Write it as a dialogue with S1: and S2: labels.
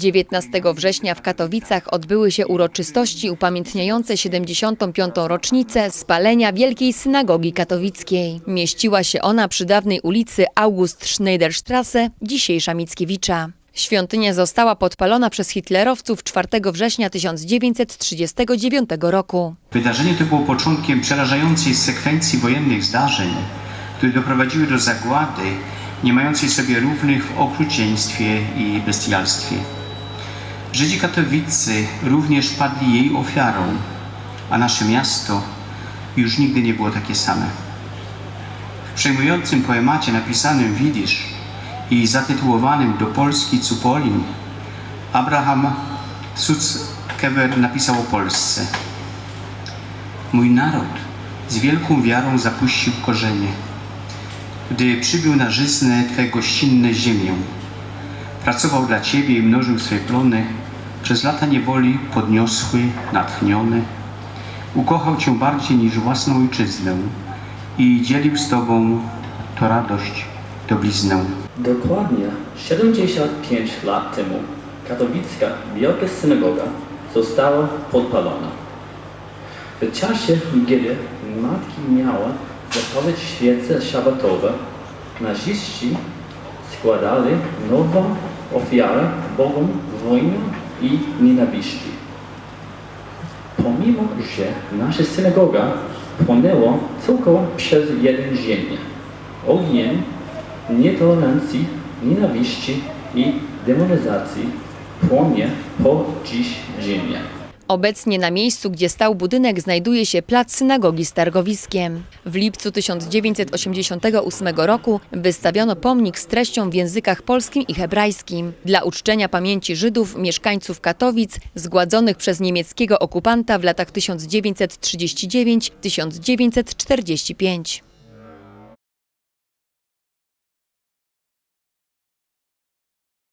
S1: 19 września w Katowicach odbyły się uroczystości upamiętniające 75. rocznicę spalenia Wielkiej Synagogi Katowickiej. Mieściła się ona przy dawnej ulicy August Schneiderstrasse, dzisiejsza Mickiewicza. Świątynia została podpalona przez hitlerowców 4 września 1939 roku.
S2: Wydarzenie to było początkiem przerażającej sekwencji wojennych zdarzeń, które doprowadziły do zagłady nie mającej sobie równych w okrucieństwie i bestialstwie. Żydzi katowicy również padli jej ofiarą, a nasze miasto już nigdy nie było takie same. W przejmującym poemacie napisanym w jidysz i zatytułowanym do Polski Cupolin Abraham Sutzkever napisał o Polsce. Mój naród z wielką wiarą zapuścił korzenie, gdy przybył na żyzne Twe gościnne ziemię. Pracował dla Ciebie i mnożył swe plony, przez lata niewoli podniosły, natchniony. Ukochał Cię bardziej niż własną ojczyznę i dzielił z Tobą to radość, to bliznę.
S3: Dokładnie 75 lat temu katowicka Wielka Synagoga została podpalona. W czasie, kiedy matki miały zapalić świece szabatowe, naziści składali nową ofiarę Bogom wojny i nienawiści. Pomimo, że nasza synagoga płonęła tylko przez jeden dzień, ogniem nietolerancji, nienawiści i demonizacji płonie po dziś dzień.
S1: Obecnie na miejscu, gdzie stał budynek, znajduje się plac synagogi z targowiskiem. W lipcu 1988 roku wystawiono pomnik z treścią w językach polskim i hebrajskim dla uczczenia pamięci Żydów, mieszkańców Katowic, zgładzonych przez niemieckiego okupanta w latach 1939-1945.